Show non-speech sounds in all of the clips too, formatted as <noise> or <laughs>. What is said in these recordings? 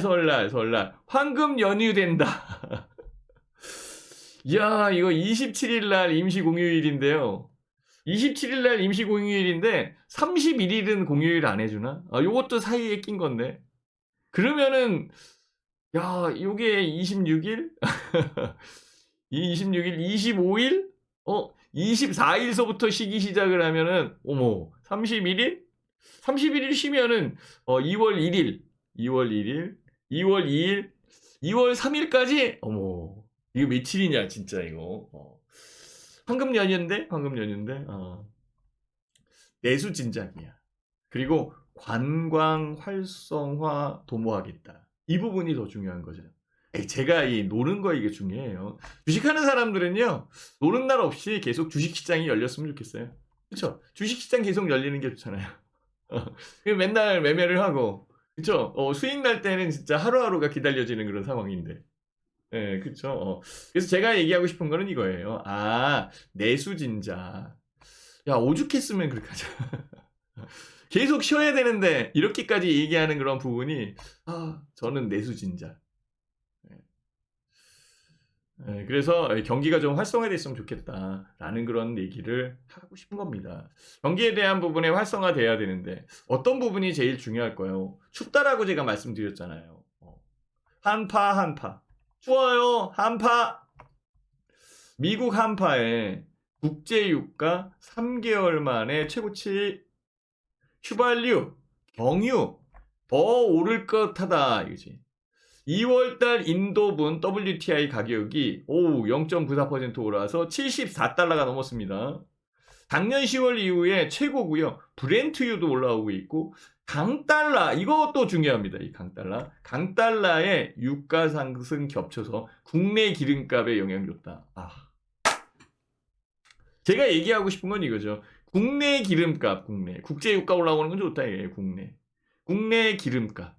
설날, 설날, 설날. 황금 연휴 된다. <laughs> 야, 이거 27일 날 임시 공휴일인데요. 27일 날 임시 공휴일인데 31일은 공휴일 안 해주나? 아, 요것도 사이에 낀 건데. 그러면은 야, 요게 26일? <laughs> 이 26일, 25일? 어, 24일서부터 쉬기 시작을 하면은 어머, 31일? 31일 쉬면은 어 2월 1일, 2월 1일, 2월 2일, 2월 3일까지 어머, 이거 며칠이냐 진짜 이거. 어. 황금 연휴인데? 황금 연휴인데? 어. 내수 진작이야. 그리고 관광 활성화 도모하겠다. 이 부분이 더 중요한 거죠. 제가 이 노는 거 이게 중요해요. 주식하는 사람들은요, 노는 날 없이 계속 주식시장이 열렸으면 좋겠어요. 그렇죠? 주식시장 계속 열리는 게 좋잖아요. <laughs> 어, 맨날 매매를 하고, 그렇죠? 어, 수익 날 때는 진짜 하루하루가 기다려지는 그런 상황인데. 예, 그렇죠. 어. 그래서 제가 얘기하고 싶은 거는 이거예요. 아, 내수진자. 야, 오죽했으면 그렇게 하자. <laughs> 계속 쉬어야 되는데 이렇게까지 얘기하는 그런 부분이 아, 저는 내수진자. 예, 그래서 경기가 좀 활성화됐으면 좋겠다라는 그런 얘기를 하고 싶은 겁니다. 경기에 대한 부분에 활성화돼야 되는데 어떤 부분이 제일 중요할까요? 춥다라고 제가 말씀드렸잖아요. 어. 한파 한파 추워요 한파 미국 한파에 국제 유가 3개월 만에 최고치 휘발유 경유 더 오를 것 하다 이거지. 2월달 인도분 WTI 가격이 오 0.94% 올라서 74달러가 넘었습니다. 작년 10월 이후에 최고고요. 브렌트유도 올라오고 있고 강달러 이것도 중요합니다. 이 강달러 강달러의 유가 상승 겹쳐서 국내 기름값에 영향 줬다. 아. 제가 얘기하고 싶은 건 이거죠. 국내 기름값, 국내 국제 유가 올라오는 건 좋다 이게 국내 국내 기름값.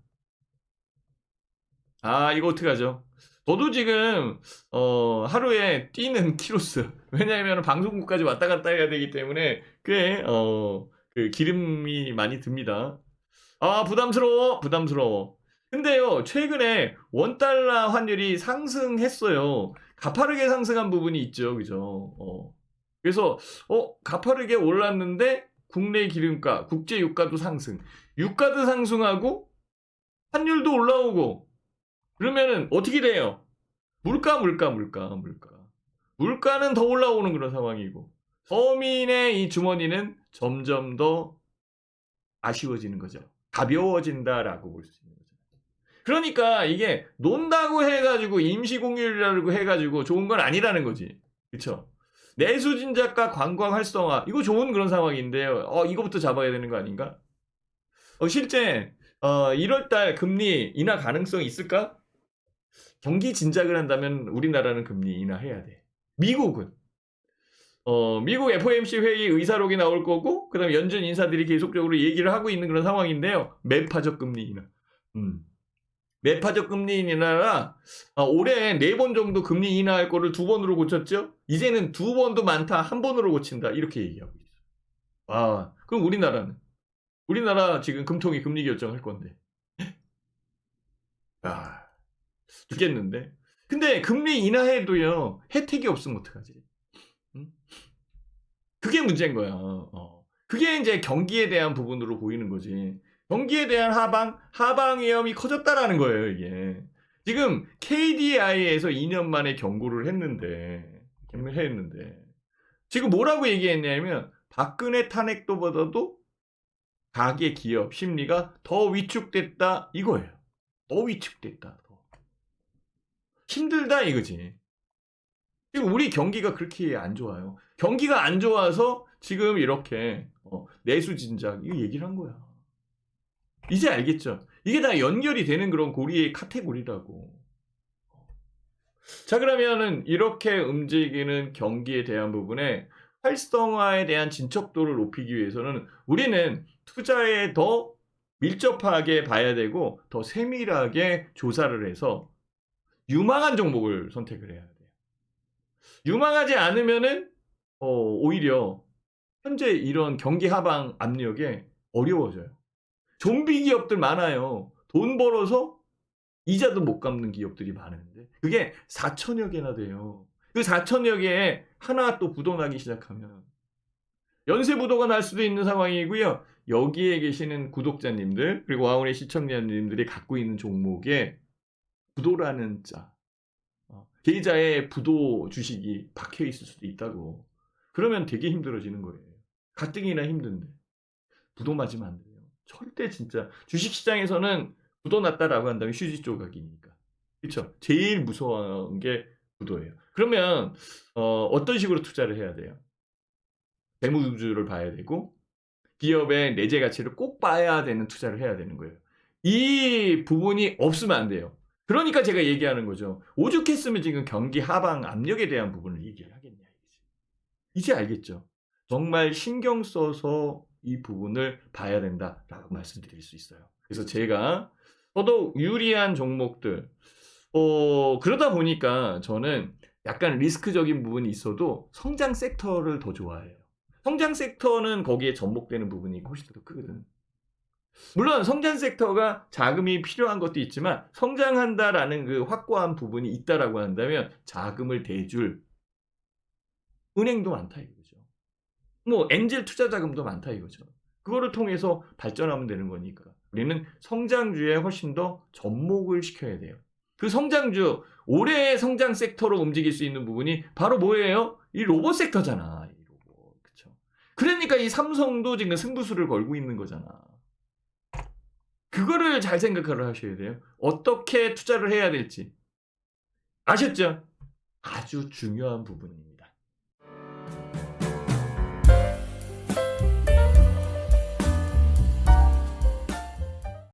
아, 이거 어떡하죠? 저도 지금, 어, 하루에 뛰는 <laughs> 키로수. 왜냐하면 방송국까지 왔다 갔다 해야 되기 때문에 꽤, 어, 그 기름이 많이 듭니다. 아, 부담스러워, 부담스러워. 근데요, 최근에 원달러 환율이 상승했어요. 가파르게 상승한 부분이 있죠, 그죠? 어. 그래서, 어, 가파르게 올랐는데, 국내 기름가, 국제 유가도 상승. 유가도 상승하고, 환율도 올라오고, 그러면은 어떻게 돼요? 물가, 물가, 물가, 물가. 물가는 더 올라오는 그런 상황이고 서민의 이 주머니는 점점 더 아쉬워지는 거죠. 가벼워진다라고 볼 수 있는 거죠. 그러니까 이게 논다고 해가지고 임시공휴일이라고 해가지고 좋은 건 아니라는 거지. 그렇죠? 내수 진작과 관광 활성화 이거 좋은 그런 상황인데요. 어 이거부터 잡아야 되는 거 아닌가? 어, 실제 어, 1월달 금리 인하 가능성이 있을까? 경기 진작을 한다면 우리나라는 금리 인하해야 돼. 미국은 어, 미국 FOMC 회의 의사록이 나올 거고 그다음에 연준 인사들이 계속적으로 얘기를 하고 있는 그런 상황인데요. 매파적 금리 인하. 음. 매파적 금리 인하라 어, 올해 네 번 정도 금리 인하할 거를 두 번으로 고쳤죠. 이제는 두 번도 많다 한 번으로 고친다 이렇게 얘기하고 있어. 아 그럼 우리나라는 우리나라 지금 금통이 금리 결정할 건데. <laughs> 아 죽겠는데. 근데 금리 인하해도요 혜택이 없으면 어떡하지? 응? 그게 문제인 거야. 어. 그게 이제 경기에 대한 부분으로 보이는 거지. 경기에 대한 하방, 하방 위험이 커졌다라는 거예요, 이게. 지금 KDI에서 2년 만에 경고를 했는데, 했는데, 지금 뭐라고 얘기했냐면, 박근혜 탄핵도보다도 가계 기업 심리가 더 위축됐다, 이거예요. 더 위축됐다. 더. 힘들다, 이거지. 지금 우리 경기가 그렇게 안 좋아요. 경기가 안 좋아서 지금 이렇게 어, 내수 진작 이거 얘기를 한 거야. 이제 알겠죠? 이게 다 연결이 되는 그런 고리의 카테고리라고. 자, 그러면은 이렇게 움직이는 경기에 대한 부분에 활성화에 대한 진척도를 높이기 위해서는 우리는 투자에 더 밀접하게 봐야 되고 더 세밀하게 조사를 해서 유망한 종목을 선택을 해야 돼요. 유망하지 않으면은 어, 오히려 현재 이런 경기 하방 압력에 어려워져요. 좀비 기업들 많아요. 돈 벌어서 이자도 못 갚는 기업들이 많은데 그게 4천여 개나 돼요. 그 4천여 개에 하나 또 부도 나기 시작하면 연쇄 부도가 날 수도 있는 상황이고요. 여기에 계시는 구독자님들 그리고 와운의 시청자님들이 갖고 있는 종목에 부도라는 자 어, 계좌에 부도 주식이 박혀 있을 수도 있다고. 그러면 되게 힘들어지는 거예요. 가뜩이나 힘든데 부도 맞으면 안 돼요. 절대 진짜 주식 시장에서는 부도 났다라고 한다면 휴지 조각이니까. 그렇죠? 제일 무서운 게 부도예요. 그러면 어, 어떤 식으로 투자를 해야 돼요? 재무주를 봐야 되고 기업의 내재 가치를 꼭 봐야 되는 투자를 해야 되는 거예요. 이 부분이 없으면 안 돼요. 그러니까 제가 얘기하는 거죠. 오죽했으면 지금 경기 하방 압력에 대한 부분을 얘기를 하겠냐. 이제 알겠죠. 정말 신경 써서 이 부분을 봐야 된다라고 말씀드릴 수 있어요. 그래서 제가 더더욱 유리한 종목들, 어, 그러다 보니까 저는 약간 리스크적인 부분이 있어도 성장 섹터를 더 좋아해요. 성장 섹터는 거기에 접목되는 부분이 훨씬 더 크거든. 물론 성장 섹터가 자금이 필요한 것도 있지만 성장한다라는 그 확고한 부분이 있다라고 한다면 자금을 대줄 은행도 많다 이거죠. 뭐 엔젤 투자 자금도 많다 이거죠. 그거를 통해서 발전하면 되는 거니까 우리는 성장주에 훨씬 더 접목을 시켜야 돼요. 그 성장주 올해의 성장 섹터로 움직일 수 있는 부분이 바로 뭐예요? 이 로봇 섹터잖아. 이 로봇. 그쵸? 그러니까 이 삼성도 지금 승부수를 걸고 있는 거잖아. 그거를 잘 생각을 하셔야 돼요. 어떻게 투자를 해야 될지. 아셨죠? 아주 중요한 부분입니다.